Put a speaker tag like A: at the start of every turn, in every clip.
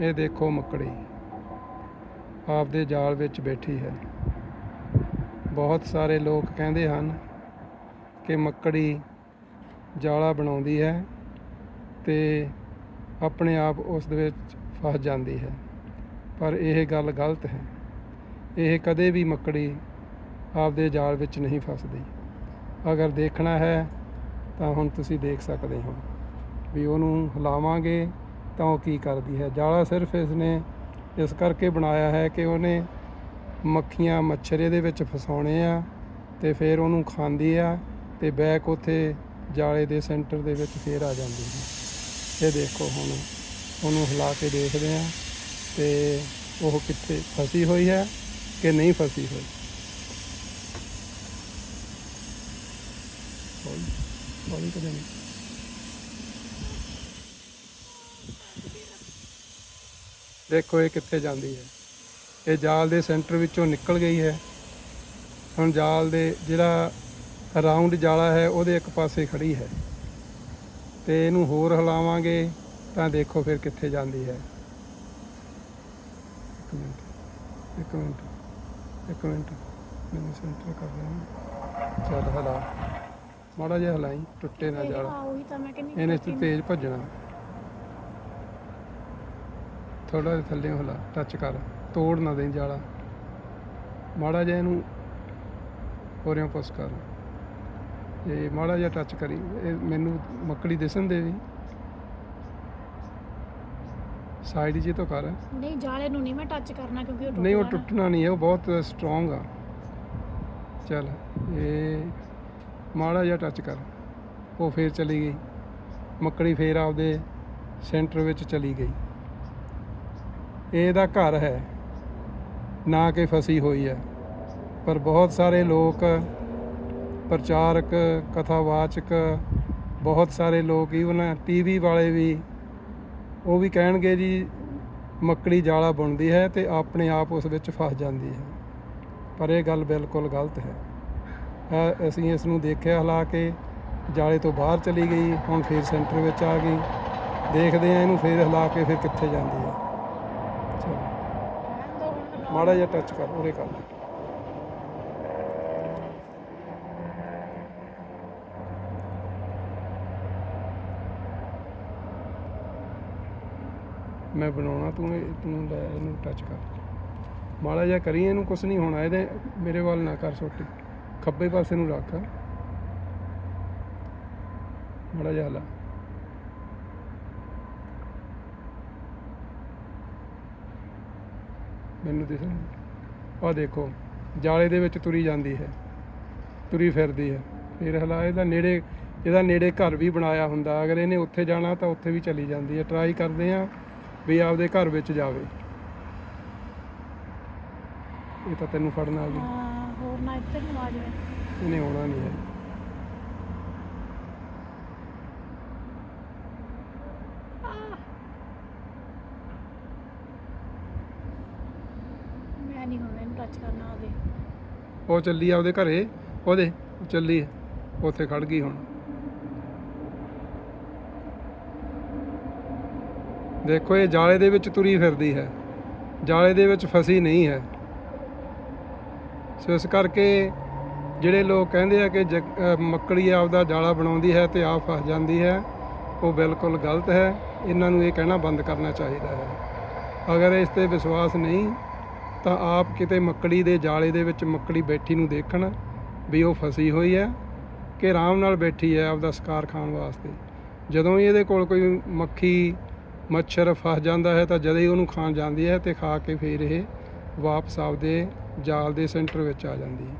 A: ਇਹ ਦੇਖੋ ਮੱਕੜੀ, ਆਪਦੇ ਜਾਲ ਵਿੱਚ ਬੈਠੀ ਹੈ। ਬਹੁਤ ਸਾਰੇ ਲੋਕ ਕਹਿੰਦੇ ਹਨ ਕਿ ਮੱਕੜੀ ਜਾਲਾ ਬਣਾਉਂਦੀ ਹੈ ਤੇ ਆਪਣੇ ਆਪ ਉਸ ਦੇ ਵਿੱਚ ਫਸ ਜਾਂਦੀ ਹੈ। ਪਰ ਇਹ ਗੱਲ ਗਲਤ ਹੈ। ਇਹ ਕਦੇ ਵੀ ਮੱਕੜੀ ਆਪਦੇ ਜਾਲ ਵਿੱਚ ਨਹੀਂ ਫਸਦੀ। ਅਗਰ ਦੇਖਣਾ ਹੈ ਤਾਂ ਹੁਣ ਤੁਸੀਂ ਦੇਖ ਸਕਦੇ ਹੋ ਵੀ ਉਹਨੂੰ ਹਿਲਾਵਾਂਗੇ ਤਾਂ ਉਹ ਕੀ ਕਰਦੀ ਹੈ? ਜਾਲਾ ਸਿਰਫ ਇਸ ਨੇ ਇਸ ਕਰਕੇ ਬਣਾਇਆ ਹੈ ਕਿ ਉਹਨੇ ਮੱਖੀਆਂ ਮੱਛਰ ਇਹਦੇ ਵਿੱਚ ਫਸਾਉਣੇ ਆ ਤੇ ਫਿਰ ਉਹਨੂੰ ਖਾਂਦੀ ਆ ਤੇ ਬੈਕ ਉੱਥੇ ਜਾਲੇ ਦੇ ਸੈਂਟਰ ਦੇ ਵਿੱਚ ਫੇਰ ਆ ਜਾਂਦੀ ਹੈ। ਇਹ ਦੇਖੋ ਹੁਣ ਉਹਨੂੰ ਹਿਲਾ ਕੇ ਦੇਖਦੇ ਆ ਤੇ ਉਹ ਕਿੱਥੇ ਫਸੀ ਹੋਈ ਹੈ ਕਿ ਨਹੀਂ ਫਸੀ ਹੋਈ। ਹੌਲੀ ਹੌਲੀ ਕਦੇ ਨਹੀਂ? ਦੇਖੋ ਇਹ ਕਿੱਥੇ ਜਾਂਦੀ ਹੈ। ਇਹ ਜਾਲ ਦੇ ਸੈਂਟਰ ਵਿੱਚੋਂ ਨਿਕਲ ਗਈ ਹੈ। ਹੁਣ ਜਾਲ ਦੇ ਜਿਹੜਾ ਰਾਉਂਡ ਜਾਲਾ ਹੈ ਉਹਦੇ ਇੱਕ ਪਾਸੇ ਖੜੀ ਹੈ। ਤੇ ਇਹਨੂੰ ਹੋਰ ਹਿਲਾਵਾਂਗੇ ਤਾਂ ਦੇਖੋ ਫਿਰ ਕਿੱਥੇ ਜਾਂਦੀ ਹੈ। ਇੱਕ ਮਿੰਟ ਇੱਕ ਮਿੰਟ ਇੱਕ ਮਿੰਟ। ਮੈਨੂੰ ਸੈਂਟਰ ਕਰ ਲੈਣਾ ਚੱਲ ਹਲਾ। ਮਾੜਾ ਜਿਹਾ ਹਲਾਈ ਟੁੱਟੇ ਨਾ ਜਾਲਾ। ਇਹਨੇ ਤੇਜ਼ ਭੱਜਣਾ। ਥੋੜਾ ਜਿਹਾ ਥੱਲੇ ਹਲਾ ਟੱਚ ਕਰ ਤੋੜ ਨਾ ਦੇਂ ਜਾਲਾ। ਮਾੜਾ ਜਿਹਾ ਇਹਨੂੰ ਹੋਰਿਆਂ ਪੁੱਸ ਕਰ। ਇਹ ਮਾੜਾ ਜਿਹਾ ਟੱਚ ਕਰੀ ਇਹ ਮੈਨੂੰ ਮੱਕੜੀ ਦਿਸਣ ਦੇ ਵੀ। ਸਾਈਡ ਜੇ ਤੋਂ ਕਰ।
B: ਨਹੀਂ ਜਾਲੇ ਨੂੰ ਨਹੀਂ ਮੈਂ ਟੱਚ ਕਰਨਾ ਕਿਉਂਕਿ ਉਹ ਟੁੱਟ
A: ਨਹੀਂ ਉਹ। ਟੁੱਟਣਾ ਨਹੀਂ ਹੈ ਉਹ ਬਹੁਤ ਸਟਰੋਂਗ ਆ। ਚੱਲ ਇਹ ਮਾੜਾ ਜਿਹਾ ਟੱਚ ਕਰ। ਉਹ ਫੇਰ ਚਲੀ ਗਈ। ਮੱਕੜੀ ਫੇਰ ਆਪਦੇ ਸੈਂਟਰ ਵਿੱਚ ਚਲੀ ਗਈ। ਇਹ ਇਹਦਾ ਘਰ ਹੈ। ਨਾ ਕਿ ਫਸੀ ਹੋਈ ਹੈ। ਪਰ ਬਹੁਤ ਸਾਰੇ ਲੋਕ, ਪ੍ਰਚਾਰਕ, ਕਥਾਵਾਚਕ, ਬਹੁਤ ਸਾਰੇ ਲੋਕ ਈਵਨ ਟੀਵੀ ਵਾਲੇ ਵੀ, ਉਹ ਵੀ ਕਹਿਣਗੇ ਜੀ, ਮੱਕੜੀ ਜਾਲਾ ਬੁਣਦੀ ਹੈ ਤੇ ਆਪਣੇ ਆਪ ਉਸ ਵਿੱਚ ਫਸ ਜਾਂਦੀ ਹੈ। ਪਰ ਇਹ ਗੱਲ ਬਿਲਕੁਲ ਗਲਤ ਹੈ। ਅਸੀਂ ਇਸ ਨੂੰ ਦੇਖਿਆ ਹਿਲਾ ਕੇ ਜਾਲੇ ਤੋਂ ਬਾਹਰ ਚਲੀ ਗਈ, ਹੁਣ ਫੇਰ ਸੈਂਟਰ ਵਿੱਚ ਆ ਗਈ। ਦੇਖਦੇ ਆ ਇਹਨੂੰ ਫੇਰ ਹਿਲਾ ਕੇ ਫਿਰ ਕਿੱਥੇ ਜਾਂਦੀ ਹੈ। ਚਲੋ। ਮਾੜਾ ਜਿਹਾ ਟੱਚ ਕਰ, ਉਰੇ ਕਰ। ਮੈਂ ਬਣਾਉਣਾ, ਤੂੰ ਇਹ- ਤੂੰ ਲੈ, ਇਹਨੂੰ ਟੱਚ ਕਰ। ਮਾੜਾ ਜਿਹਾ ਕਰੀ, ਇਹਨੂੰ ਕੁਛ ਨਹੀਂ ਹੋਣਾ, ਇਹਦੇ ਮੇਰੇ ਵੱਲ ਨਾ ਕਰ ਛੋਟੀ ਖੱਬੇ ਪਾਸੇ ਨੂੰ ਰੱਖ। ਮਾੜਾ ਜਿਹਾ ਹਲਾ। ਮੈਨੂੰ ਦਿਸਣ ਆ ਦੇਖੋ ਜਾਲੇ ਦੇ ਵਿੱਚ ਤੁਰੀ ਜਾਂਦੀ ਹੈ ਤੁਰੀ ਫਿਰਦੀ ਹੈ। ਫਿਰ ਹਲਾ ਇਹਦਾ ਨੇੜੇ ਇਹਦਾ ਨੇੜੇ ਘਰ ਵੀ ਬਣਾਇਆ ਹੁੰਦਾ। ਅਗਰ ਇਹਨੇ ਉੱਥੇ ਜਾਣਾ ਤਾਂ ਉੱਥੇ ਵੀ ਚਲੀ ਜਾਂਦੀ ਹੈ। ਟਰਾਈ ਕਰਦੇ ਆ ਵੀ ਆਪਦੇ ਘਰ ਵਿੱਚ ਜਾਵੇ। ਇਹ ਤਾਂ ਤੈਨੂੰ ਫੜਨ ਆ ਗਈ
B: ਹਾਂ ਹੋਰ ਨਾ ਇੱਧਰ ਨੂੰ ਆ ਜਾਵੇ।
A: ਇਹਨੇ ਆਉਣਾ ਨਹੀਂ ਹੈ
B: ਮੈਂ ਨਹੀਂ ਹੁਣ ਉਹਦੇ
A: ਉਹ ਚੱਲੀ ਆਪਦੇ ਘਰੇ, ਉਹਦੇ ਉਹ ਚੱਲੀ ਉੱਥੇ ਖੜ ਗਈ ਹੁਣ। ਦੇਖੋ, ਇਹ ਜਾਲੇ ਦੇ ਵਿੱਚ ਤੁਰੀ ਫਿਰਦੀ ਹੈ। ਜਾਲੇ ਦੇ ਵਿੱਚ ਫਸੀ ਨਹੀਂ ਹੈ। ਸੋ ਇਸ ਕਰਕੇ ਜਿਹੜੇ ਲੋਕ ਕਹਿੰਦੇ ਆ ਕਿ ਜਗ- ਅਹ ਮੱਕੜੀ ਆਪਦਾ ਜਾਲਾ ਬਣਾਉਂਦੀ ਹੈ ਤੇ ਆਪ ਫਸ ਜਾਂਦੀ ਹੈ, ਉਹ ਬਿਲਕੁਲ ਗਲਤ ਹੈ। ਇਹਨਾਂ ਨੂੰ ਇਹ ਕਹਿਣਾ ਬੰਦ ਕਰਨਾ ਚਾਹੀਦਾ ਹੈ। ਅਗਰ ਇਸ ਤੇ ਵਿਸ਼ਵਾਸ ਨਹੀਂ ਤਾਂ ਆਪ ਕਿਤੇ ਮੱਕੜੀ ਦੇ ਜਾਲੇ ਦੇ ਵਿੱਚ ਮੱਕੜੀ ਬੈਠੀ ਨੂੰ ਦੇਖਣ ਵੀ ਉਹ ਫਸੀ ਹੋਈ ਹੈ ਕਿ ਆਰਾਮ ਨਾਲ ਬੈਠੀ ਹੈ ਆਪਦਾ ਸ਼ਿਕਾਰ ਖਾਣ ਵਾਸਤੇ ਜਦੋਂ ਹੀ ਇਹਦੇ ਕੋਲ ਕੋਈ ਮੱਖੀ ਮੱਛਰ ਫਸ ਜਾਂਦਾ ਹੈ ਤਾਂ ਜਦ ਹੀ ਉਹਨੂੰ ਖਾਣ ਜਾਂਦੀ ਹੈ ਤੇ ਖਾ ਕੇ ਫਿਰ ਇਹ ਵਾਪਸ ਆਪਦੇ ਜਾਲ ਦੇ ਸੈਂਟਰ ਵਿੱਚ ਆ ਜਾਂਦੀ ਹੈ।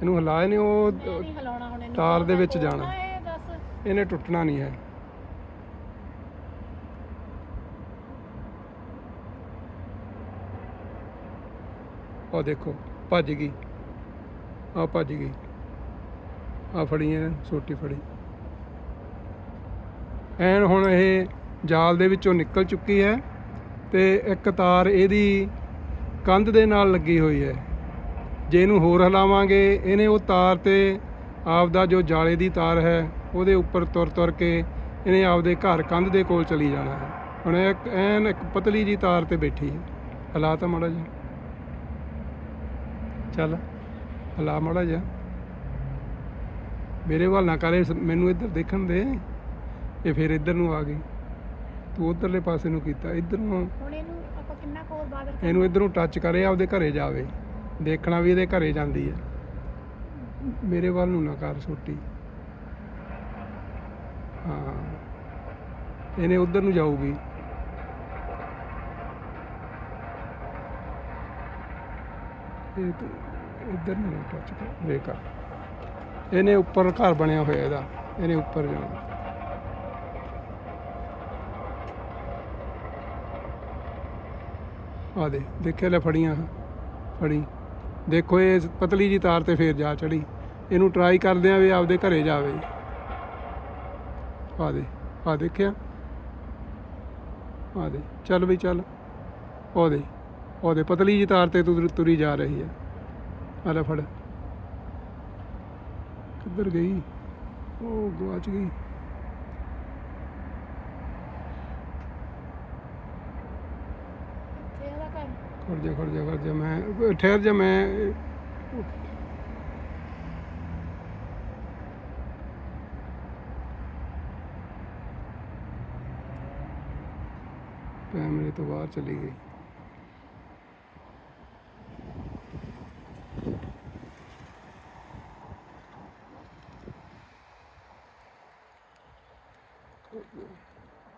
A: ਇਹਨੂੰ ਹਿਲਾਏ ਨੇ ਉਹ ਤਾਰ ਦੇ ਵਿੱਚ ਜਾਣਾ। ਇਹਨੇ ਟੁੱਟਣਾ ਨਹੀਂ ਹੈ ਉਹ ਦੇਖੋ, ਭੱਜ ਗਈ। ਆ ਭੱਜ ਗਈ। ਆ ਫੜੀ ਐ ਛੋਟੀ ਫੜੀ। ਐਨ ਹੁਣ ਇਹ ਜਾਲ ਦੇ ਵਿੱਚੋਂ ਨਿਕਲ ਚੁੱਕੀ ਹੈ ਤੇ ਇੱਕ ਤਾਰ ਇਹਦੀ ਕੰਧ ਦੇ ਨਾਲ ਲੱਗੀ ਹੋਈ ਹੈ। ਜੇ ਇਹਨੂੰ ਹੋਰ ਹਿਲਾਵਾਂਗੇ, ਇਹਨੇ ਉਹ ਤਾਰ ਤੇ ਆਪਦਾ ਜੋ ਜਾਲੇ ਦੀ ਤਾਰ ਹੈ, ਉਹਦੇ ਉੱਪਰ ਤੁਰ ਤੁਰ ਕੇ ਇਹਨੇ ਆਪਦੇ ਘਰ ਕੰਧ ਦੇ ਕੋਲ ਚਲੀ ਜਾਣਾ ਹੈ। ਹੁਣ ਇਹ ਇੱਕ, ਐਨ ਇੱਕ ਪਤਲੀ ਜੀ ਤਾਰ ਤੇ ਬੈਠੀ ਹੈ। ਹਾਲਾਤ ਤਾਂ ਮਾੜਾ ਜੀ ਚੱਲ ਹਲਾ ਮਾੜਾ ਜਿਹਾ। ਮੇਰੇ ਵੱਲ ਨਾ ਕਰੇ ਮੈਨੂੰ ਇੱਧਰ ਦੇਖਣ ਦੇ। ਇਹ ਫਿਰ ਇੱਧਰ ਨੂੰ ਆ ਗਈ। ਤੂੰ ਉਧਰਲੇ ਪਾਸੇ ਨੂੰ ਕੀਤਾ ਇੱਧਰ ਨੂੰ
B: ਹੁਣ ਇਹਨੂੰ ਆਪਾਂ ਕਿੰਨਾ ਕੋਰ ਬਾਦਰ
A: ਇਹਨੂੰ ਇੱਧਰੋਂ ਟੱਚ ਕਰੇ ਆਪਦੇ ਘਰੇ ਜਾਵੇ। ਦੇਖਣਾ ਵੀ ਇਹਦੇ ਘਰੇ ਜਾਂਦੀ ਹੈ। ਮੇਰੇ ਵੱਲ ਨੂੰ ਨਾ ਕਰ ਛੋਟੀ। ਹਾਂ। ਇਹਨੇ ਉਧਰ ਨੂੰ ਜਾਊਗੀ। ਇਹ ਤੂੰ ਇੱਧਰ ਨੂੰ ਟੱਚ ਕਰ। ਵੇਖਾ ਇਹਨੇ ਉੱਪਰ ਘਰ ਬਣਿਆ ਹੋਇਆ ਇਹਦਾ, ਇਹਨੇ ਉੱਪਰ ਜਾਣਾ। ਆ ਦੇ ਦੇਖਿਆ ਲੈ ਫੜੀਆਂ, ਫੜੀ। ਦੇਖੋ ਇਹ ਪਤਲੀ ਜੀ ਤਾਰ ਤੇ ਫੇਰ ਜਾ ਚੜੀ। ਇਹਨੂੰ ਟਰਾਈ ਕਰਦੇ ਆ ਵੀ ਆਪਦੇ ਘਰੇ ਜਾਵੇ। ਆ ਦੇ ਆ ਦੇਖਿਆ? ਆ ਦੇ ਚੱਲ ਵੀ ਚੱਲ। ਉਹ ਦੇ ਉਹ ਦੇ ਪਤਲੀ ਜੀ ਤਾਰ ਤੇ ਤੁਰ- ਤੁਰੀ ਜਾ ਰਹੀ ਹੈ। ਆ ਲੈ ਫੜ। ਕਿੱਧਰ ਗਈ? ਉਹ ਗਵਾਚ ਗਈ।
B: ਤੇ ਇਹਦਾ ਘਰ।
A: ਖੜ ਜਾ ਖੜ ਜਾ ਖੜ ਜਾ। ਮੈਂ ਠਹਿਰ ਜਾ ਮੈਂ ਕੈਮਰੇ ਤੋਂ ਬਾਹਰ ਚਲੀ ਗਈ।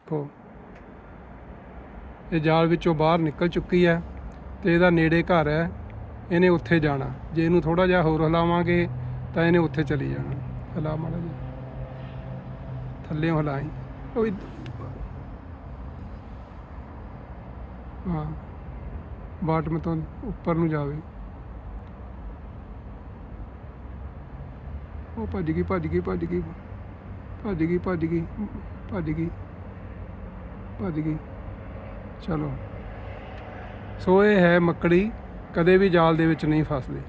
A: ਕੋ ਇਹ ਜਾਲ ਵਿੱਚੋਂ ਬਾਹਰ ਨਿਕਲ ਚੁੱਕੀ ਹੈ ਤੇ ਇਹਦਾ ਨੇੜੇ ਘਰ ਹੈ। ਇਹਨੇ ਉੱਥੇ ਜਾਣਾ। ਜੇ ਇਹਨੂੰ ਥੋੜਾ ਜਿਹਾ ਹੋਰ ਹਿਲਾਵਾਂਗੇ ਤਾਂ ਇਹਨੇ ਉੱਥੇ ਚਲੀ ਜਾਣਾ। ਹਿਲਾ ਮਾੜਾ ਜਿਹਾ। ਥੱਲੇ ਹਿਲਾਈ। ਉਹ ਹਾਂ। ਬਾਟਮ ਤੋਂ ਉੱਪਰ ਨੂੰ ਜਾਵੇ। ਉਹ ਭੱਜ ਗਈ ਭੱਜ ਗਈ ਭੱਜ ਗਈ। ਭੱਜ ਗਈ ਭੱਜ ਗਈ। ਭੱਜ ਗਈ। ਭੱਜ ਗਈ। ਚਲੋ। ਸੋ ਇਹ ਹੈ ਮੱਕੜੀ, ਕਦੇ ਵੀ ਜਾਲ ਦੇ ਵਿੱਚ ਨਹੀਂ ਫਸਦੀ।